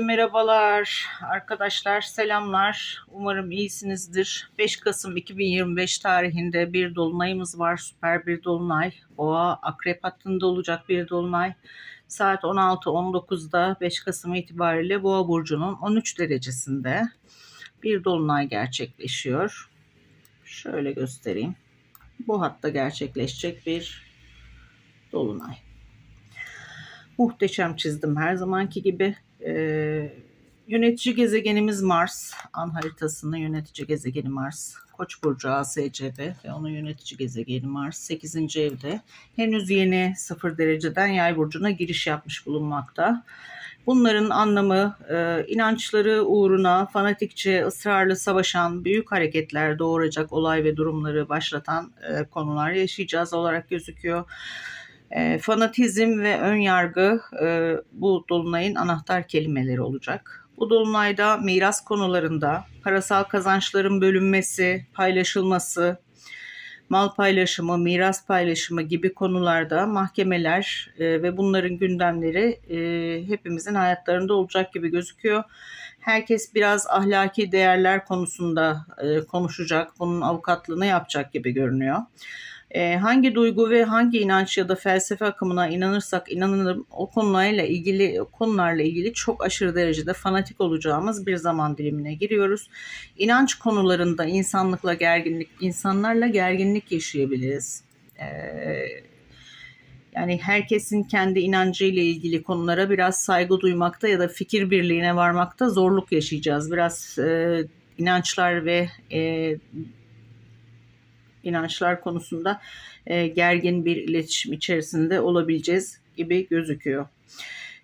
Merhabalar. Arkadaşlar selamlar. Umarım iyisinizdir. 5 Kasım 2025 tarihinde bir dolunayımız var. Süper bir dolunay. Boğa akrep hattında olacak bir dolunay. Saat 16.19'da 5 Kasım itibariyle boğa burcunun 13 derecesinde bir dolunay gerçekleşiyor. Şöyle göstereyim. Bu hatta gerçekleşecek bir dolunay. Muhteşem çizdim her zamanki gibi ee, yönetici gezegenimiz Mars. An haritasının yönetici gezegeni Mars. Koç burcu ASCB ve onun yönetici gezegeni Mars 8. evde. Henüz yeni 0 dereceden yay burcuna giriş yapmış bulunmakta. Bunların anlamı e, inançları uğruna fanatikçe ısrarlı savaşan büyük hareketler doğuracak olay ve durumları başlatan e, konular yaşayacağız olarak gözüküyor. E, fanatizm ve ön yargı e, bu dolunayın anahtar kelimeleri olacak. Bu dolunayda miras konularında parasal kazançların bölünmesi, paylaşılması, mal paylaşımı, miras paylaşımı gibi konularda mahkemeler e, ve bunların gündemleri e, hepimizin hayatlarında olacak gibi gözüküyor. Herkes biraz ahlaki değerler konusunda e, konuşacak, bunun avukatlığını yapacak gibi görünüyor. E, hangi duygu ve hangi inanç ya da felsefe akımına inanırsak inanalım o konularla ilgili konularla ilgili çok aşırı derecede fanatik olacağımız bir zaman dilimine giriyoruz. İnanç konularında insanlıkla gerginlik, insanlarla gerginlik yaşayabiliriz. E, yani herkesin kendi inancıyla ilgili konulara biraz saygı duymakta ya da fikir birliğine varmakta zorluk yaşayacağız. Biraz e, inançlar ve e, inançlar konusunda e, gergin bir iletişim içerisinde olabileceğiz gibi gözüküyor.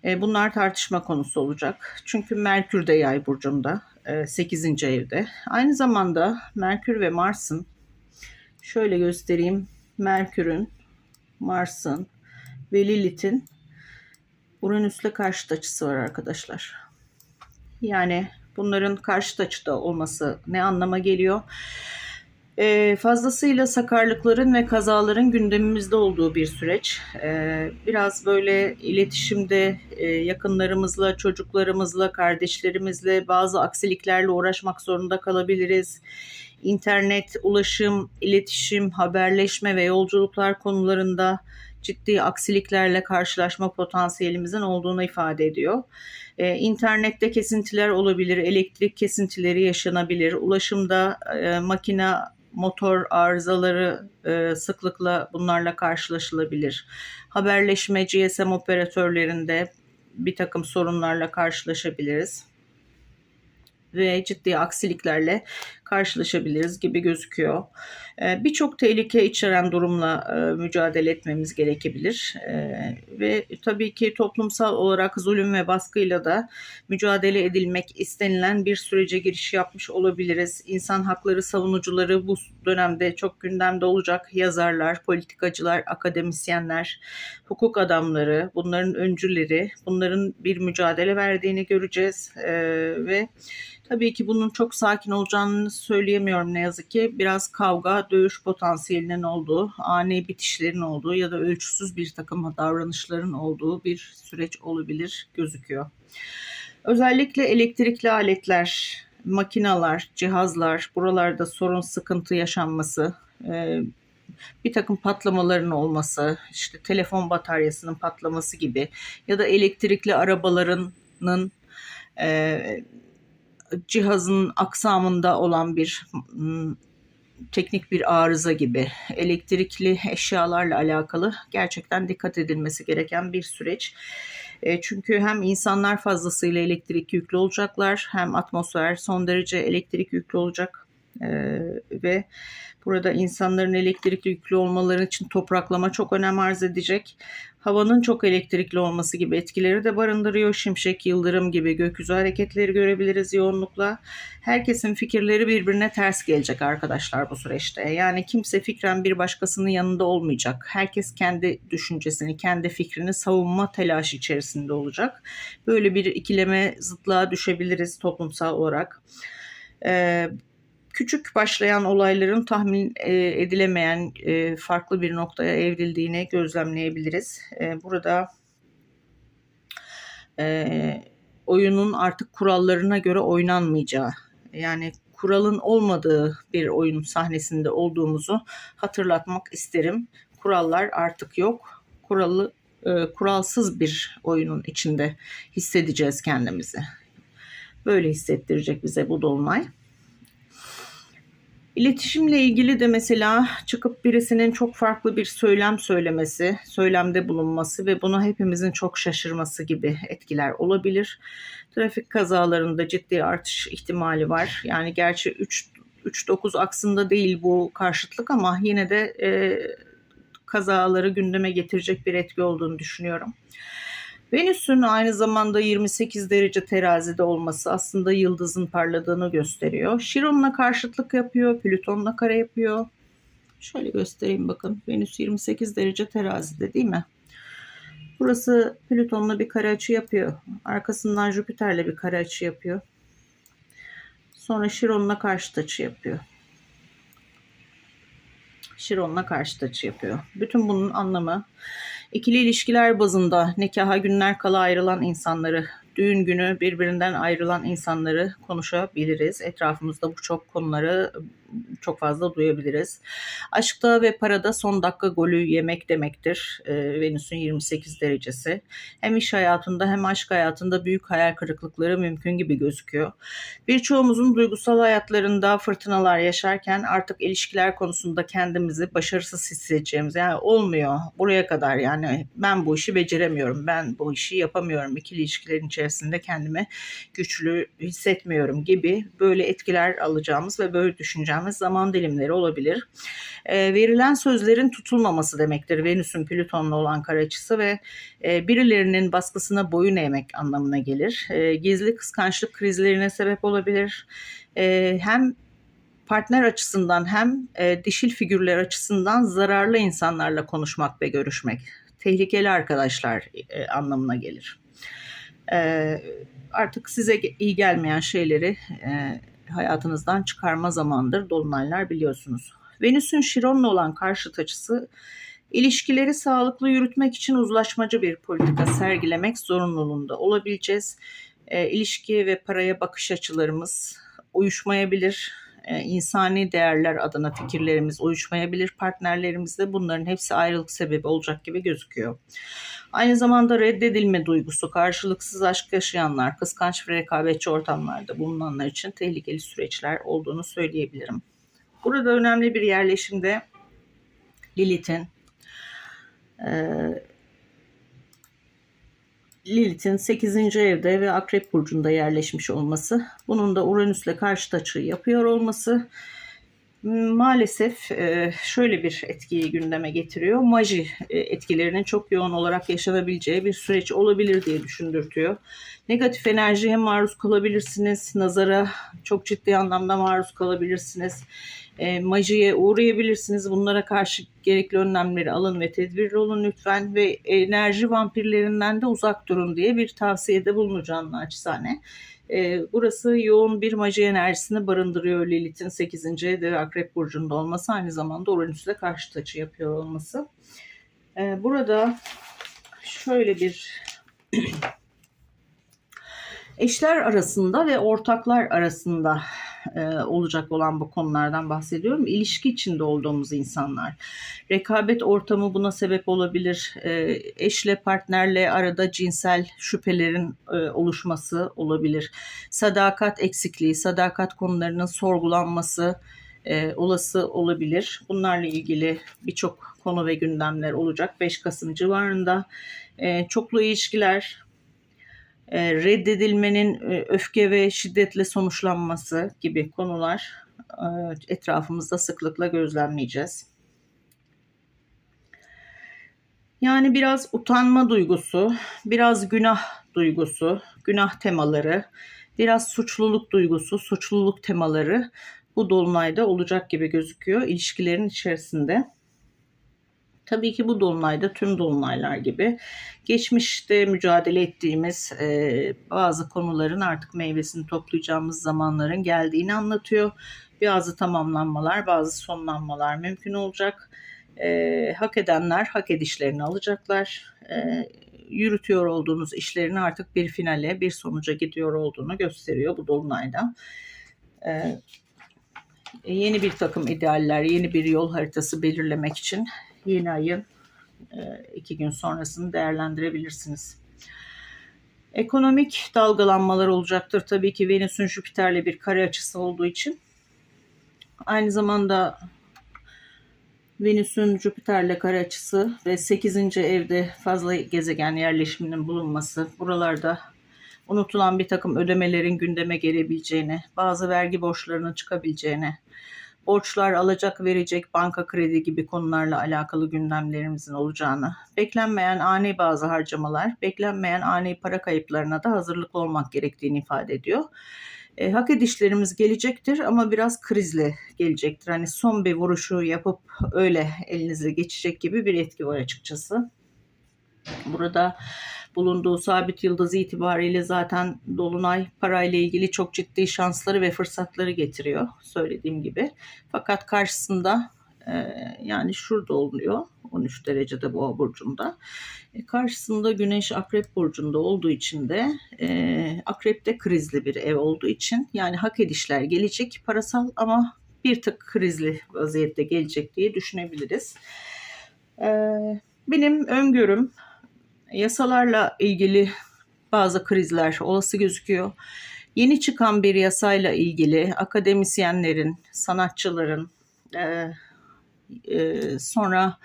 E, bunlar tartışma konusu olacak. Çünkü Merkür de yay burcunda 8. E, evde. Aynı zamanda Merkür ve Mars'ın şöyle göstereyim. Merkür'ün, Mars'ın ve Lilith'in Uranüs'le karşıt açısı var arkadaşlar. Yani bunların karşıt açıda olması ne anlama geliyor? E, fazlasıyla sakarlıkların ve kazaların gündemimizde olduğu bir süreç. E, biraz böyle iletişimde e, yakınlarımızla, çocuklarımızla, kardeşlerimizle bazı aksiliklerle uğraşmak zorunda kalabiliriz. İnternet, ulaşım, iletişim, haberleşme ve yolculuklar konularında ciddi aksiliklerle karşılaşma potansiyelimizin olduğunu ifade ediyor. Ee, internette kesintiler olabilir, elektrik kesintileri yaşanabilir, ulaşımda e, makine motor arızaları e, sıklıkla bunlarla karşılaşılabilir. Haberleşme GSM operatörlerinde bir takım sorunlarla karşılaşabiliriz ve ciddi aksiliklerle karşılaşabiliriz gibi gözüküyor. Ee, birçok tehlike içeren durumla e, mücadele etmemiz gerekebilir ee, ve tabii ki toplumsal olarak zulüm ve baskıyla da mücadele edilmek istenilen bir sürece giriş yapmış olabiliriz. İnsan hakları savunucuları bu dönemde çok gündemde olacak yazarlar, politikacılar, akademisyenler, hukuk adamları, bunların öncüleri, bunların bir mücadele verdiğini göreceğiz ee, ve Tabii ki bunun çok sakin olacağını söyleyemiyorum ne yazık ki. Biraz kavga, dövüş potansiyelinin olduğu, ani bitişlerin olduğu ya da ölçüsüz bir takım davranışların olduğu bir süreç olabilir gözüküyor. Özellikle elektrikli aletler, makinalar, cihazlar, buralarda sorun, sıkıntı yaşanması, e, bir takım patlamaların olması, işte telefon bataryasının patlaması gibi ya da elektrikli arabalarının e, cihazın aksamında olan bir teknik bir arıza gibi elektrikli eşyalarla alakalı gerçekten dikkat edilmesi gereken bir süreç. E, çünkü hem insanlar fazlasıyla elektrik yüklü olacaklar hem atmosfer son derece elektrik yüklü olacak e, ve burada insanların elektrikli yüklü olmaları için topraklama çok önem arz edecek havanın çok elektrikli olması gibi etkileri de barındırıyor. Şimşek, yıldırım gibi gökyüzü hareketleri görebiliriz yoğunlukla. Herkesin fikirleri birbirine ters gelecek arkadaşlar bu süreçte. Yani kimse fikren bir başkasının yanında olmayacak. Herkes kendi düşüncesini, kendi fikrini savunma telaşı içerisinde olacak. Böyle bir ikileme zıtlığa düşebiliriz toplumsal olarak. Ee, küçük başlayan olayların tahmin e, edilemeyen e, farklı bir noktaya evrildiğini gözlemleyebiliriz. E, burada oyunun artık kurallarına göre oynanmayacağı yani kuralın olmadığı bir oyun sahnesinde olduğumuzu hatırlatmak isterim. Kurallar artık yok. Kuralı kuralsız bir oyunun içinde hissedeceğiz kendimizi. Böyle hissettirecek bize bu dolunay. İletişimle ilgili de mesela çıkıp birisinin çok farklı bir söylem söylemesi, söylemde bulunması ve buna hepimizin çok şaşırması gibi etkiler olabilir. Trafik kazalarında ciddi artış ihtimali var. Yani gerçi 3 3-9 aksında değil bu karşıtlık ama yine de e, kazaları gündeme getirecek bir etki olduğunu düşünüyorum. Venüs'ün aynı zamanda 28 derece terazide olması aslında yıldızın parladığını gösteriyor. Şiron'la karşıtlık yapıyor, Plüton'la kare yapıyor. Şöyle göstereyim bakın. Venüs 28 derece terazide değil mi? Burası Plüton'la bir kare açı yapıyor. Arkasından Jüpiter'le bir kare açı yapıyor. Sonra Şiron'la karşıt açı yapıyor. Şiron'la karşıt açı yapıyor. Bütün bunun anlamı ikili ilişkiler bazında nikaha günler kala ayrılan insanları, düğün günü birbirinden ayrılan insanları konuşabiliriz. Etrafımızda bu çok konuları çok fazla duyabiliriz. Aşkta ve parada son dakika golü yemek demektir. E, Venüs'ün 28 derecesi. Hem iş hayatında hem aşk hayatında büyük hayal kırıklıkları mümkün gibi gözüküyor. Birçoğumuzun duygusal hayatlarında fırtınalar yaşarken artık ilişkiler konusunda kendimizi başarısız hissedeceğimiz yani olmuyor buraya kadar yani ben bu işi beceremiyorum ben bu işi yapamıyorum ikili ilişkilerin içerisinde kendimi güçlü hissetmiyorum gibi böyle etkiler alacağımız ve böyle düşüneceğimiz zaman dilimleri olabilir. E, verilen sözlerin tutulmaması demektir Venüs'ün Plüton'la olan karaçısı ve e, birilerinin baskısına boyun eğmek anlamına gelir. E, gizli kıskançlık krizlerine sebep olabilir. E, hem partner açısından hem e, dişil figürler açısından zararlı insanlarla konuşmak ve görüşmek. Tehlikeli arkadaşlar e, anlamına gelir. E, artık size iyi gelmeyen şeyleri e, hayatınızdan çıkarma zamandır dolunaylar biliyorsunuz. Venüs'ün Şiron'la olan karşıt açısı ilişkileri sağlıklı yürütmek için uzlaşmacı bir politika sergilemek zorunluluğunda olabileceğiz. E, ilişki ve paraya bakış açılarımız uyuşmayabilir. E, insani değerler adına fikirlerimiz uyuşmayabilir partnerlerimizle. Bunların hepsi ayrılık sebebi olacak gibi gözüküyor. Aynı zamanda reddedilme duygusu, karşılıksız aşk yaşayanlar, kıskanç ve rekabetçi ortamlarda bulunanlar için tehlikeli süreçler olduğunu söyleyebilirim. Burada önemli bir yerleşimde Lilith'in e, Lilith'in 8. evde ve Akrep Burcu'nda yerleşmiş olması, bunun da Uranüs'le karşıt açı yapıyor olması maalesef e, şöyle bir etkiyi gündeme getiriyor. Maji e, etkilerinin çok yoğun olarak yaşanabileceği bir süreç olabilir diye düşündürtüyor. Negatif enerjiye maruz kalabilirsiniz. Nazara çok ciddi anlamda maruz kalabilirsiniz. E, majiye uğrayabilirsiniz. Bunlara karşı gerekli önlemleri alın ve tedbirli olun lütfen. Ve enerji vampirlerinden de uzak durun diye bir tavsiyede bulunacağım naçizane. E, burası yoğun bir maji enerjisini barındırıyor Lilith'in 8. ve Akrep Burcu'nda olması. Aynı zamanda Uranüs'le karşı açı yapıyor olması. E, burada şöyle bir eşler arasında ve ortaklar arasında e, olacak olan bu konulardan bahsediyorum. İlişki içinde olduğumuz insanlar. Rekabet ortamı buna sebep olabilir. E, eşle, partnerle arada cinsel şüphelerin e, oluşması olabilir. Sadakat eksikliği, sadakat konularının sorgulanması e, olası olabilir. Bunlarla ilgili birçok konu ve gündemler olacak 5 Kasım civarında. E, çoklu ilişkiler, e, reddedilmenin e, öfke ve şiddetle sonuçlanması gibi konular e, etrafımızda sıklıkla gözlemleyeceğiz. Yani biraz utanma duygusu, biraz günah duygusu, günah temaları, biraz suçluluk duygusu, suçluluk temaları bu dolunayda olacak gibi gözüküyor ilişkilerin içerisinde. Tabii ki bu dolunayda tüm dolunaylar gibi geçmişte mücadele ettiğimiz e, bazı konuların artık meyvesini toplayacağımız zamanların geldiğini anlatıyor. Bazı tamamlanmalar, bazı sonlanmalar mümkün olacak. E, hak edenler hak edişlerini alacaklar. E, yürütüyor olduğunuz işlerin artık bir finale, bir sonuca gidiyor olduğunu gösteriyor bu dolunayda. Ee, yeni bir takım idealler, yeni bir yol haritası belirlemek için yeni ayın e, iki gün sonrasını değerlendirebilirsiniz. Ekonomik dalgalanmalar olacaktır. Tabii ki Venüs'ün Jüpiter'le bir kare açısı olduğu için. Aynı zamanda Venüs'ün Jüpiter'le kare açısı ve 8. evde fazla gezegen yerleşiminin bulunması buralarda unutulan bir takım ödemelerin gündeme gelebileceğini, bazı vergi borçlarının çıkabileceğini, borçlar alacak verecek banka kredi gibi konularla alakalı gündemlerimizin olacağını, beklenmeyen ani bazı harcamalar, beklenmeyen ani para kayıplarına da hazırlıklı olmak gerektiğini ifade ediyor. E, hak edişlerimiz gelecektir ama biraz krizle gelecektir. Hani son bir vuruşu yapıp öyle elinize geçecek gibi bir etki var açıkçası. Burada bulunduğu sabit yıldız itibariyle zaten Dolunay parayla ilgili çok ciddi şansları ve fırsatları getiriyor söylediğim gibi. Fakat karşısında e, yani şurada oluyor 13 derecede boğa burcunda. E, karşısında güneş akrep burcunda olduğu için de e, akrepte krizli bir ev olduğu için yani hak edişler gelecek parasal ama bir tık krizli vaziyette gelecek diye düşünebiliriz. E, benim öngörüm yasalarla ilgili bazı krizler olası gözüküyor. Yeni çıkan bir yasayla ilgili akademisyenlerin, sanatçıların, e, e, sonra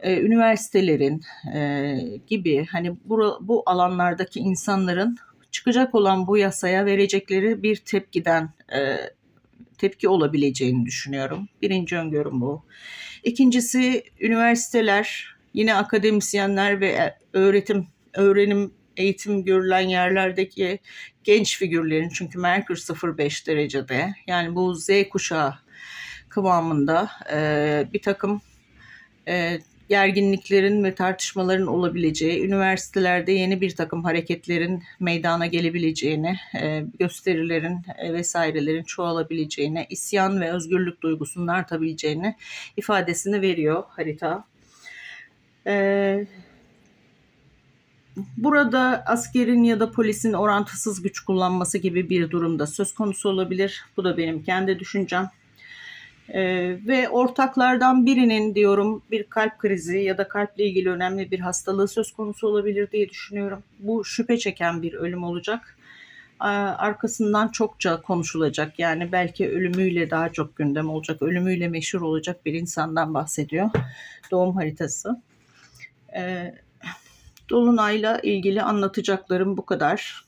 e, üniversitelerin e, gibi hani bu, bu alanlardaki insanların çıkacak olan bu yasaya verecekleri bir tepkiden e, tepki olabileceğini düşünüyorum. Birinci öngörüm bu. İkincisi üniversiteler, yine akademisyenler ve öğretim, öğrenim, eğitim görülen yerlerdeki genç figürlerin çünkü Merkür 0.5 derecede yani bu Z kuşağı kıvamında e, bir takım e, gerginliklerin ve tartışmaların olabileceği, üniversitelerde yeni bir takım hareketlerin meydana gelebileceğini, e, gösterilerin e, vesairelerin çoğalabileceğini, isyan ve özgürlük duygusunun artabileceğini ifadesini veriyor harita. E, burada askerin ya da polisin orantısız güç kullanması gibi bir durumda söz konusu olabilir. Bu da benim kendi düşüncem. Ee, ve ortaklardan birinin diyorum bir kalp krizi ya da kalple ilgili önemli bir hastalığı söz konusu olabilir diye düşünüyorum. Bu şüphe çeken bir ölüm olacak. Ee, arkasından çokça konuşulacak. Yani belki ölümüyle daha çok gündem olacak. Ölümüyle meşhur olacak bir insandan bahsediyor. Doğum haritası. Ee, Dolunay'la ilgili anlatacaklarım bu kadar.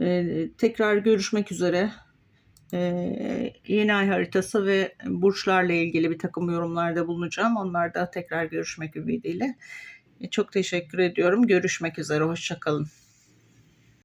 Ee, tekrar görüşmek üzere. Ee, yeni ay haritası ve burçlarla ilgili bir takım yorumlarda bulunacağım. Onlarda tekrar görüşmek ümidiyle. Çok teşekkür ediyorum. Görüşmek üzere. Hoşçakalın.